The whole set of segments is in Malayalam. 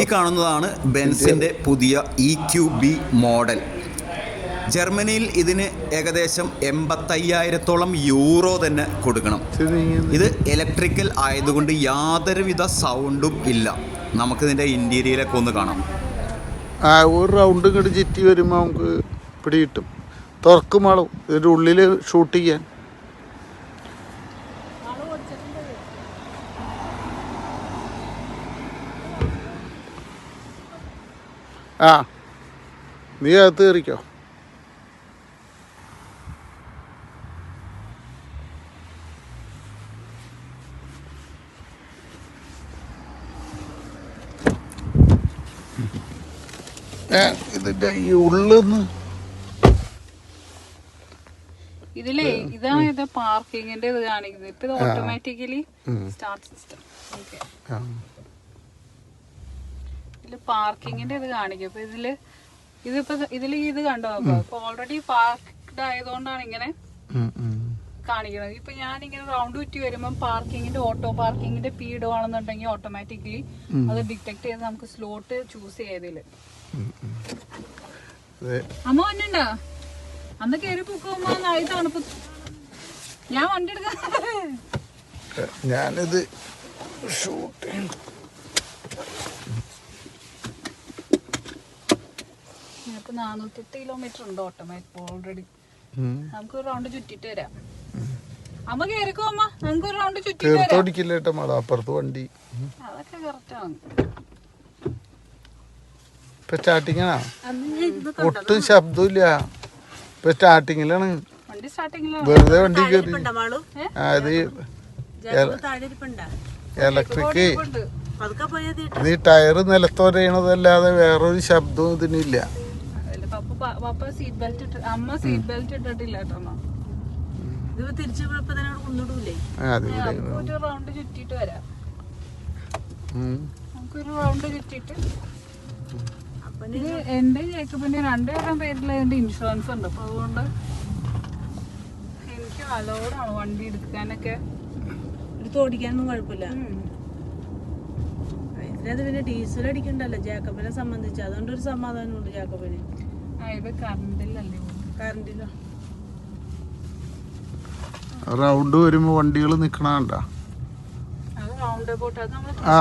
ഈ കാണുന്നതാണ് ബെൻസിന്റെ പുതിയ ഇ ക്യു ബി മോഡൽ. ജർമ്മനിയിൽ ഇതിന് ഏകദേശം എൺപത്തയ്യായിരത്തോളം യൂറോ തന്നെ കൊടുക്കണം. ഇത് ഇലക്ട്രിക്കൽ ആയതുകൊണ്ട് യാതൊരുവിധ സൗണ്ടും ഇല്ല. നമുക്കിതിന്റെ ഇന്റീരിയലൊക്കെ ഒന്ന് കാണാം. ആ ഒരു റൗണ്ട് ഇങ്ങോട്ട് ചുറ്റി വരുമ്പോൾ നമുക്ക് പിടി കിട്ടും. തുറക്കും ആളും ഇതിന്റെ ഉള്ളിൽ ഷൂട്ട് ചെയ്യാൻ. ആ. നീ അകത്ത് കയറിക്കോ. ഇതിന്റെ ഈ ഉള്ളിന്ന്. ഇതിലേ ഇതാ ഇത് പാർക്കിങ്ങിന്റെ ഇത് കാണിക്കുന്നത്. ഇപ്പൊ ഇത് ഓട്ടോമാറ്റിക്കലി സ്റ്റാർട്ട് സിസ്റ്റം ഓക്കെ ഇതിൽ പാർക്കിങ്ങിന്റെ ഇത് കാണിക്കും. അപ്പൊ ഇതിൽ ഇതിപ്പോ ഇതിൽ ഇത് കണ്ടോ? അപ്പൊ ഓൾറെഡി പാർക്ക്ഡ് ആയതുകൊണ്ടാണ് ഇങ്ങനെ. കാണിക്കുന്നത്. ഇപ്പൊ ഞാൻ ഇങ്ങനെ റൗണ്ട് ചുറ്റി വരുമ്പോൾ പാർക്കിങ്ങിന്റെ ഓട്ടോ പാർക്കിങ്ങിന്റെ പി ഇടുവാണെന്നുണ്ടെങ്കിൽ ഓട്ടോമാറ്റിക്കലി അത് ഡിറ്റക്ട് ചെയ്ത് നമുക്ക് സ്ലോട്ട് ചൂസ് ചെയ്തതിൽ. അതെ. അമ്മ വന്നിണ്ടോ അന്ന് കയറി പൂക്കുമ്പോ നായി തണുപ്പ് ഞാൻ വണ്ടി എടുക്കാൻ ഞാനിത് ഷൂട്ട് ഇപ്പൊ നാനൂറ്റെട്ട് കിലോമീറ്റർ ഉണ്ട് ഓട്ടോമാറ്റിക് ഓൾറെഡി നമുക്ക് ഒരു റൗണ്ട് ചുറ്റിട്ട് വരാം. അമ്മ കേറിക്കോ അമ്മ. നമുക്ക് ഒരു റൗണ്ട് ചുറ്റിട്ട് വരാം. തീർത്തോടിക്കില്ല കേട്ടോ മാഡം അപ്പുറത്ത് വണ്ടി. അതൊക്കെ കറക്റ്റാണ് ഇപ്പൊ സ്റ്റാർട്ടിങ്ങാണോ അന്ന് ഒട്ടും ശബ്ദമില്ല ഇപ്പൊ സ്റ്റാർട്ടിങ്ങിലാണ് വെറുതെ വണ്ടി കയറി അത് ആ ഇത് താഴെ ഇരിപ്പുണ്ടാ? ഇലക്ട്രിക് ഇത് ഈ ടയർ നിലത്തോരയണതല്ലാതെ വേറൊരു ശബ്ദവും ഇതിനില്ല. പപ്പ സീറ്റ് ബെൽറ്റ് ഇട്ട് അമ്മ സീറ്റ് ബെൽറ്റ് ഇട്ടിട്ടില്ല കേട്ടോ അമ്മ. ഇത് തിരിച്ചു തന്നെ നമുക്ക് ഒരു റൗണ്ട് ചുറ്റിട്ട് വരാം. നമുക്കൊരു റൗണ്ട് ചുറ്റിട്ട് ഇത് എന്റെ ജേക്കബിന്റെ രണ്ടുപേരും പേരിൽ എന്റെ ഇൻഷുറൻസ് ഉണ്ട്. അപ്പൊ അതുകൊണ്ട് എനിക്ക് അലോഡാണ് വണ്ടി എടുക്കാനൊക്കെ. എടുത്ത് ഓടിക്കാനൊന്നും കുഴപ്പമില്ല. ഇതിനകത്ത് പിന്നെ ഡീസൽ അടിക്കണ്ടല്ലോ ജാക്കബിനെ സംബന്ധിച്ച്. അതുകൊണ്ട് ഒരു സമാധാനമുണ്ട് ജാക്കബിന്. റൗണ്ട് വരുമ്പോ വണ്ടികൾ നിക്കണണ്ട? ആ.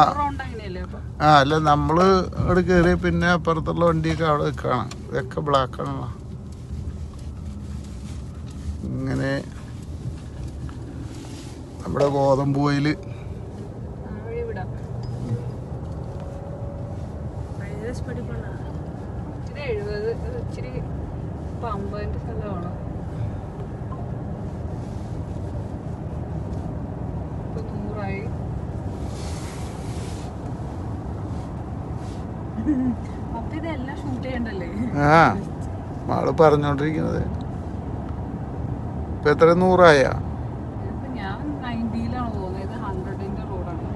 അല്ല നമ്മൾ അവിടെ കയറി പിന്നെ അപ്പുറത്തുള്ള വണ്ടിയൊക്കെ അവിടെ നിൽക്കണം ഇതൊക്കെ ബ്ലാക്ക് ആണല്ലോ. ഇങ്ങനെ നമ്മുടെ ഗോതമ്പൂയിൽ ആ വഴി വിടാം ഭയങ്കര സ്പീഡിൽ പോണ ഇത് എഴുപത് ഇച്ചിരി പമ്പന്റെ സ്ഥലമാണ്? ഇപ്പൊ നൂറായി. അപ്പൊ ഇതെല്ലാം ഷൂട്ട് ചെയ്യണ്ടല്ലേ? ആ മാൾ പറഞ്ഞോണ്ടിരിക്കുന്നത്. ഇപ്പൊ എത്ര? നൂറായ ഇപ്പൊ ഞാൻ നയന്റിയിലാണ് പോകുന്നത് ഇത് ഹൺഡ്രഡിന്റെ റോഡാണ്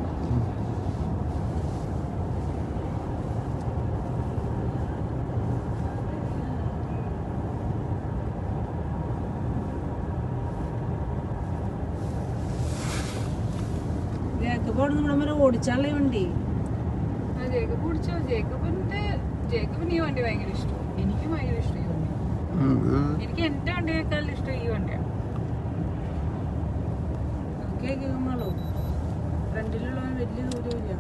ജാക്കബ് അവിടെ നമ്മുടെ മേലെ ഓടിച്ചാലേ വണ്ടി. ആ ജേക്കബ് പിടിച്ചോ ജേക്കബിന്റെ ജേക്കബിന് ഈ വണ്ടി ഭയങ്കര ഇഷ്ടം. എനിക്ക് ഭയങ്കര ഇഷ്ടം ഈ വണ്ടി ഉം, ഇത് എനിക്ക് എന്റെ വണ്ടിയേക്കാളും ഇഷ്ടം ഈ വണ്ടിയാണ്. കേൾക്കുമ്പോളോ? ഫ്രണ്ടിലുള്ളവൻ വലിയ ദൂരമില്ല.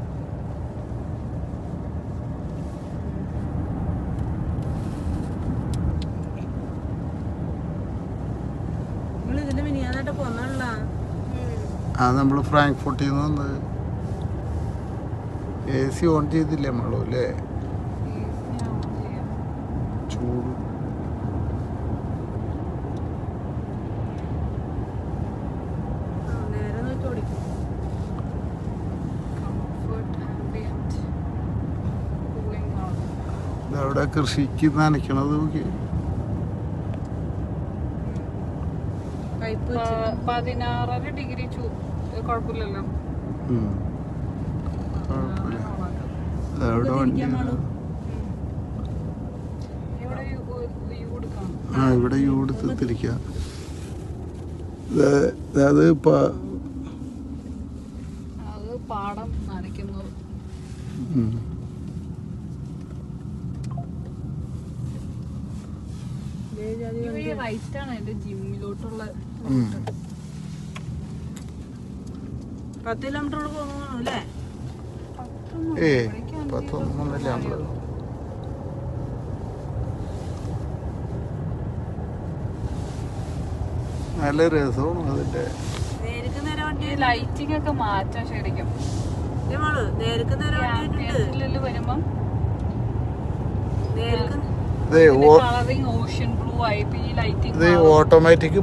നിങ്ങൾ ഇതിന്റെ മിനിയാനായിട്ട് പോന്നാണല്ല ആ നമ്മൾ ഫ്രാങ്ക്ഫോർട്ടിൽ നിന്ന് വന്നത് എ സി ഓൺ ചെയ്തില്ലേ നമ്മളോ അല്ലേ ചൂട്. കൃഷിക്ക് നനയ്ക്കണത് നോക്കി പതിനാറര ഡിഗ്രി കുഴപ്പമില്ലല്ലോ ഇവിടെ യൂ എടുത്ത് പാടം നനയ്ക്കുന്നു നല്ല രസവും അതിന്റെ. ലൈറ്റിംഗ് ഒക്കെ മാറ്റാൻ ശരിക്കും. വരുമ്പം ഇത് ഓട്ടോമാറ്റിക്